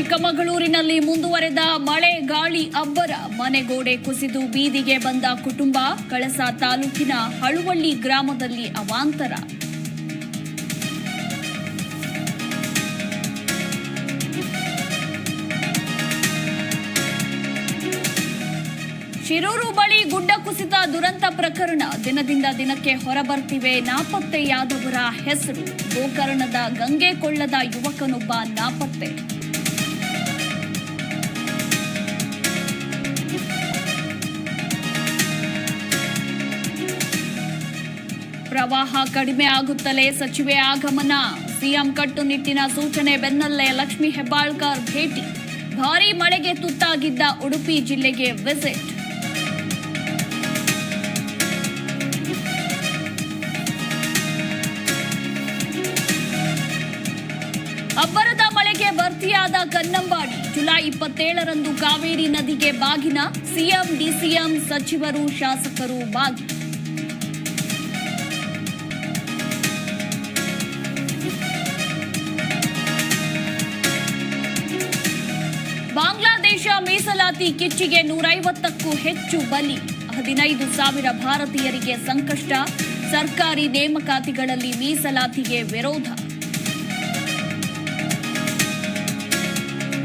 ಚಿಕ್ಕಮಗಳೂರಿನಲ್ಲಿ ಮುಂದುವರೆದ ಮಳೆ ಗಾಳಿ ಅಬ್ಬರ. ಮನೆಗೋಡೆ ಕುಸಿದು ಬೀದಿಗೆ ಬಂದ ಕುಟುಂಬ, ಕಳಸ ತಾಲೂಕಿನ ಹಳುವಳ್ಳಿ ಗ್ರಾಮದಲ್ಲಿ ಅವಾಂತರ. ಶಿರೂರು ಬಳಿ ಗುಡ್ಡ ಕುಸಿತ ದುರಂತ ಪ್ರಕರಣ. ದಿನದಿಂದ ದಿನಕ್ಕೆ ಹೊರಬರ್ತಿವೆ ನಾಪತ್ತೆಯಾದವರ ಹೆಸರು. ಗೋಕರ್ಣದ ಗಂಗೆ ಕೊಳ್ಳದ ಯುವಕನೊಬ್ಬ ನಾಪತ್ತೆ. ಪ್ರವಾಹ ಕಡಿಮೆ ಆಗುತ್ತಲೇ ಸಚಿವೆ ಆಗಮನ. ಸಿಎಂ ಕಟ್ಟುನಿಟ್ಟಿನ ಸೂಚನೆ ಬೆನ್ನಲ್ಲೇ ಲಕ್ಷ್ಮಿ ಹೆಬ್ಬಾಳ್ಕರ್ ಭೇಟಿ. ಭಾರೀ ಮಳೆಗೆ ತುತ್ತಾಗಿದ್ದ ಉಡುಪಿ ಜಿಲ್ಲೆಗೆ ವಿಸಿಟ್ ಅಬ್ಬರದ ಮಳೆಗೆ ಭರ್ತಿಯಾದ ಕನ್ನಂಬಾಡಿ. ಜುಲೈ ಇಪ್ಪತ್ತೇಳರಂದು ಕಾವೇರಿ ನದಿಗೆ ಬಾಗಿನ ಸಿಎಂ, ಡಿಸಿಎಂ ಸಚಿವರು, ಶಾಸಕರು ಬಾಗಿ. ಬಾಂಗ್ಲಾದೇಶ ಮೀಸಲಾತಿ ಕಿಚ್ಚಿಗೆ ನೂರೈವತ್ತಕ್ಕೂ ಹೆಚ್ಚು ಬಲಿ. ಹದಿನೈದು ಸಾವಿರ ಭಾರತೀಯರಿಗೆ ಸಂಕಷ್ಟ. ಸರ್ಕಾರಿ ನೇಮಕಾತಿಗಳಲ್ಲಿ ಮೀಸಲಾತಿಗೆ ವಿರೋಧ.